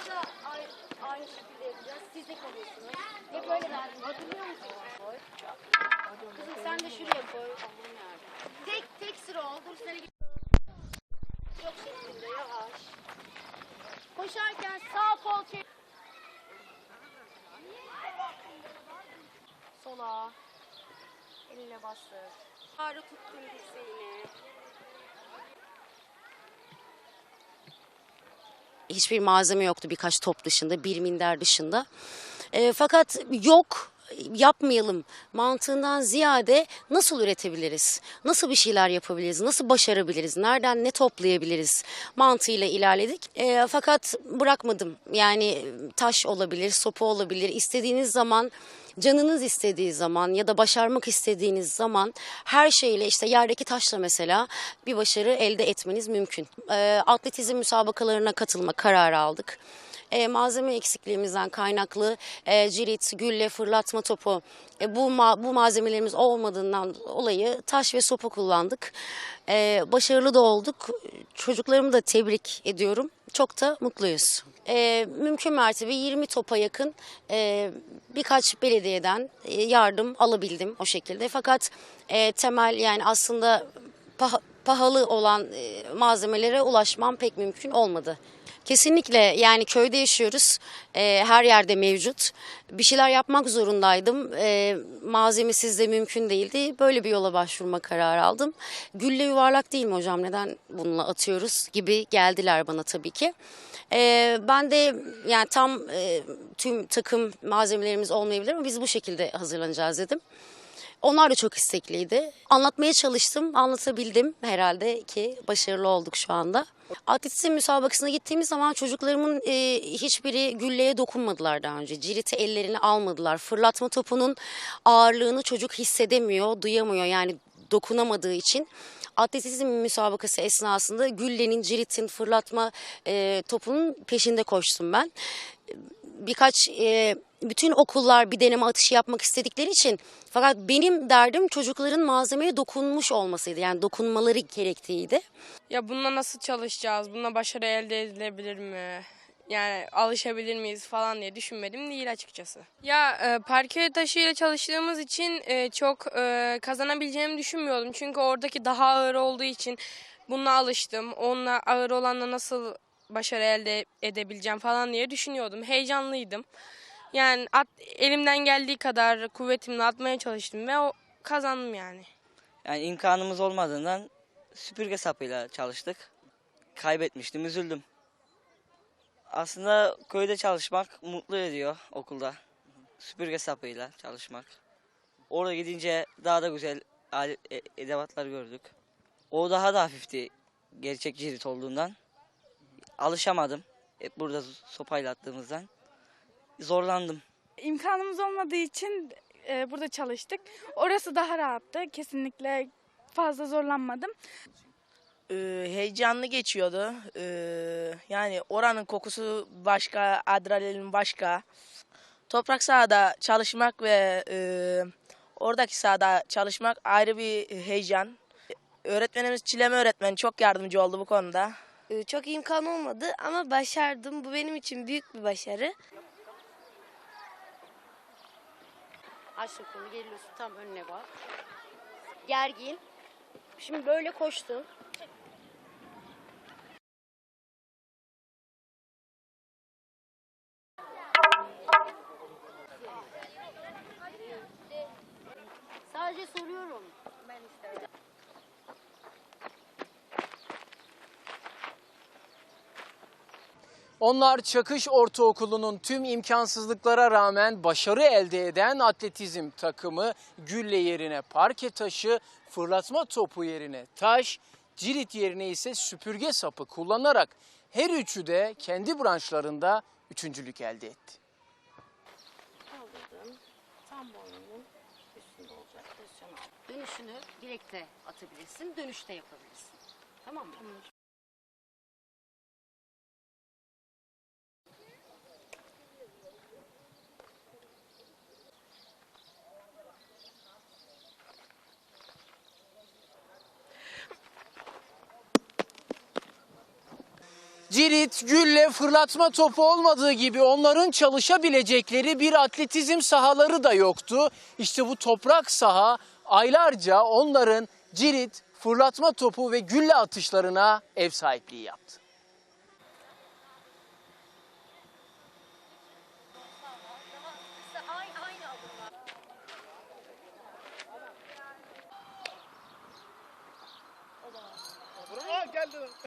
Burada da aynı, aynı şekilde yapacağız. Siz de kalıyorsunuz. Hep böyle verdim. Hatırlıyor musun? Koy. Kızım sen de şuraya koy. Tek tek sıra ol. Dur seni Yok şeklinde yavaş. Koşarken sağ kol çek. Sola. Eline bastır. Ağrı tuttun dirseğini. Hiçbir malzeme yoktu birkaç top dışında, bir minder dışında. E, fakat yok yapmayalım mantığından ziyade nasıl üretebiliriz? Nasıl bir şeyler yapabiliriz? Nasıl başarabiliriz? Nereden ne toplayabiliriz? Mantığıyla ilerledik. E, fakat bırakmadım. Yani taş olabilir, sopa olabilir. İstediğiniz zaman canınız istediği zaman ya da başarmak istediğiniz zaman her şeyle işte yerdeki taşla mesela bir başarı elde etmeniz mümkün. E, atletizm müsabakalarına katılma kararı aldık. E, malzeme eksikliğimizden kaynaklı e, cirit, gülle, fırlatma topu e, bu ma- bu malzemelerimiz olmadığından dolayı taş ve sopa kullandık. E, başarılı da olduk. Çocuklarımı da tebrik ediyorum. Çok da mutluyuz. E, mümkün mertebe 20 topa yakın e, birkaç belediyeden e, yardım alabildim o şekilde. Fakat e, temel yani aslında paha- pahalı olan e, malzemelere ulaşmam pek mümkün olmadı. Kesinlikle yani köyde yaşıyoruz. E, her yerde mevcut. Bir şeyler yapmak zorundaydım. E, malzemesiz de mümkün değildi. Böyle bir yola başvurma kararı aldım. Gülle yuvarlak değil mi hocam? Neden bununla atıyoruz gibi geldiler bana tabii ki. E, ben de yani tam e, tüm takım malzemelerimiz olmayabilir ama biz bu şekilde hazırlanacağız dedim. Onlar da çok istekliydi. Anlatmaya çalıştım, anlatabildim herhalde ki başarılı olduk şu anda. Atletizm müsabakasına gittiğimiz zaman çocuklarımın e, hiçbiri gülleye dokunmadılar daha önce. Ciriti ellerine almadılar. Fırlatma topunun ağırlığını çocuk hissedemiyor, duyamıyor yani dokunamadığı için. Atletizm müsabakası esnasında güllenin, ciritin, fırlatma e, topunun peşinde koştum ben birkaç e, bütün okullar bir deneme atışı yapmak istedikleri için fakat benim derdim çocukların malzemeye dokunmuş olmasıydı. Yani dokunmaları gerektiğiydi. Ya bununla nasıl çalışacağız? Bununla başarı elde edilebilir mi? Yani alışabilir miyiz falan diye düşünmedim değil açıkçası. Ya e, parke taşıyla çalıştığımız için e, çok e, kazanabileceğimi düşünmüyordum. Çünkü oradaki daha ağır olduğu için bununla alıştım. Onunla ağır olanla nasıl başarı elde edebileceğim falan diye düşünüyordum. Heyecanlıydım. Yani at, elimden geldiği kadar kuvvetimle atmaya çalıştım ve o kazandım yani. Yani imkanımız olmadığından süpürge sapıyla çalıştık. Kaybetmiştim, üzüldüm. Aslında köyde çalışmak mutlu ediyor okulda. Süpürge sapıyla çalışmak. Oraya gidince daha da güzel alet, edevatlar gördük. O daha da hafifti gerçek cirit olduğundan. Alışamadım. Hep burada sopayla attığımızdan. Zorlandım. İmkanımız olmadığı için e, burada çalıştık. Orası daha rahattı. Kesinlikle fazla zorlanmadım. Ee, heyecanlı geçiyordu. Ee, yani oranın kokusu başka, adrenalin başka. Toprak sahada çalışmak ve e, oradaki sahada çalışmak ayrı bir heyecan. Öğretmenimiz Çileme öğretmen çok yardımcı oldu bu konuda. Ee, Çok imkan olmadı ama başardım. Bu benim için büyük bir başarı. Aç geliyorsun tam önüne bak. Gergin. Şimdi böyle koştun. Onlar Çakış Ortaokulu'nun tüm imkansızlıklara rağmen başarı elde eden atletizm takımı gülle yerine parke taşı, fırlatma topu yerine taş, cirit yerine ise süpürge sapı kullanarak her üçü de kendi branşlarında üçüncülük elde etti. Kaldırdın. Tam boynunun üstünde olacak pozisyon al. Dönüşünü direkte atabilirsin, dönüşte yapabilirsin. Tamam mı? Cirit, gülle, fırlatma topu olmadığı gibi onların çalışabilecekleri bir atletizm sahaları da yoktu. İşte bu toprak saha aylarca onların cirit, fırlatma topu ve gülle atışlarına ev sahipliği yaptı.